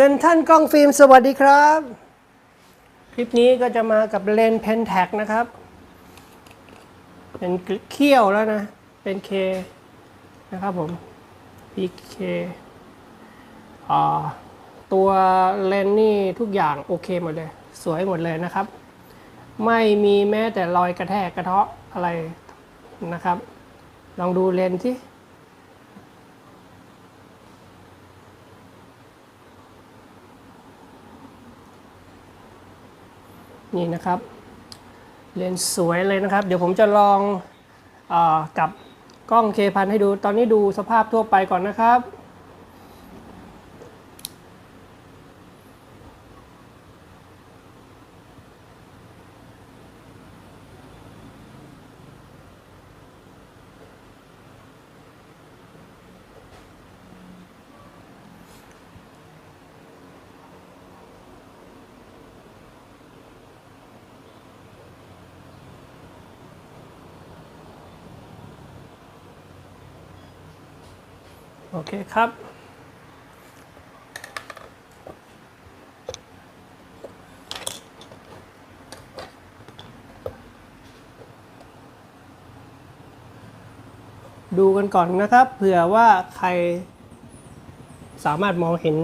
เซนทันกล้องฟิล์มสวัสดีครับ คลิปนี้ก็จะมากับเลนส์เพนแท็กนะครับ เป็นเขี้ยวแล้วนะ เป็นเคนะครับผม PK อ่าตัวเลนส์นี่ทุกอย่างโอเคหมดเลย สวยหมดเลยนะครับ ไม่มีแม้แต่รอยกระแทกกระเทาะอะไรนะครับ ลองดูเลนส์ที่ นี่นะครับเลนส์สวยเลยนะครับ เดี๋ยวผมจะลองอกับกล้องเคพันให้ดู ตอนนี้ดูสภาพทั่วไปก่อนนะครับ โอเคครับ ดูกันก่อนนะครับ เผื่อว่าใครสามารถมองเห็น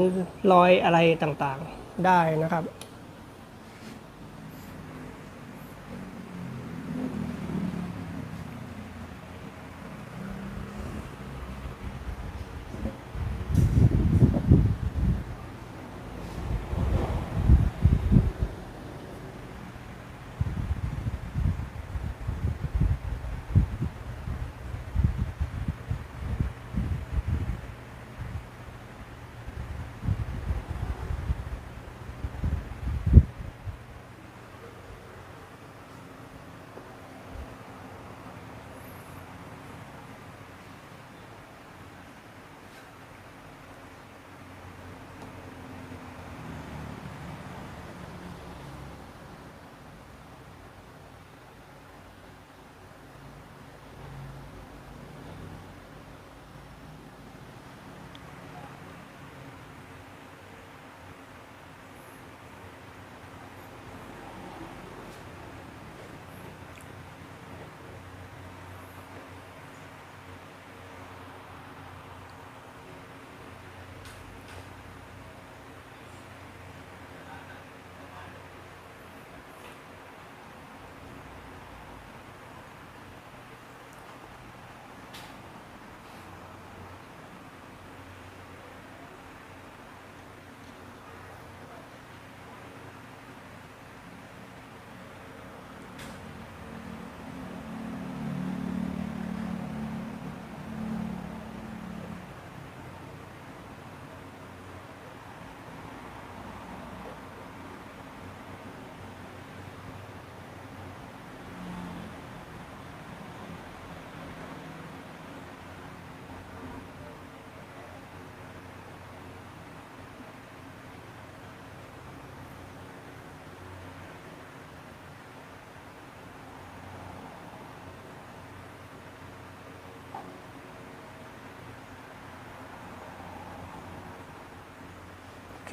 รอยอะไรต่างๆได้นะครับ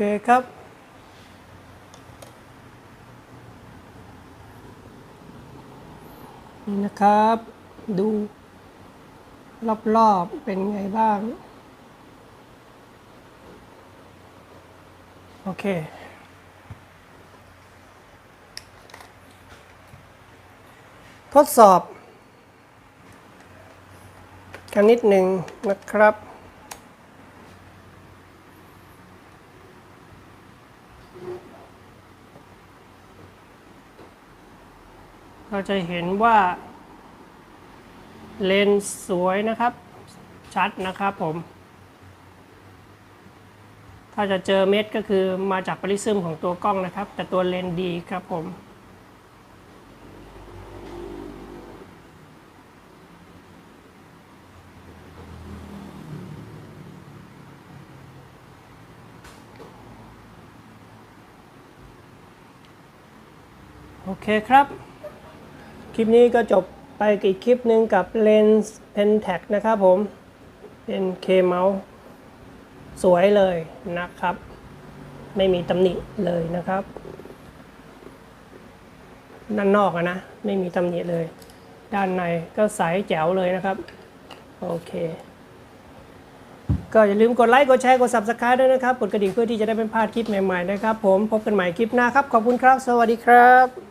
คครับ นี่นะครับ ดูรอบๆเป็นไงบ้าง โอเคทดสอบกันนิดหนึ่งนะครับ เรา จะเห็นว่า เลนส์สวยนะครับ ชัดนะครับผม ถ้าจะเจอเม็ดก็คือมาจากปริซึมของตัวกล้องนะครับ แต่ตัวเลนส์ดีครับผมโอเคครับ คลิปนี้ก็จบไปอีกคลิปหนึ่งกับเลนส์ Pentax นะครับผมเป็น K Mount สวยเลยนะครับ ไม่มีตำหนิเลยนะครับด้านนอกนะ ไม่มีตำหนิเลย ด้านในก็ใสแจ๋วเลยนะครับ โอเค ก็อย่าลืมกดไลค์ กดแชร์ กด subscribe ด้วยนะครับ กดกระดิ่งเพื่อที่จะได้ไม่พลาดคลิปใหม่ ๆ นะครับ ผมพบกันใหม่คลิปหน้าครับ ขอบคุณครับ สวัสดีครับ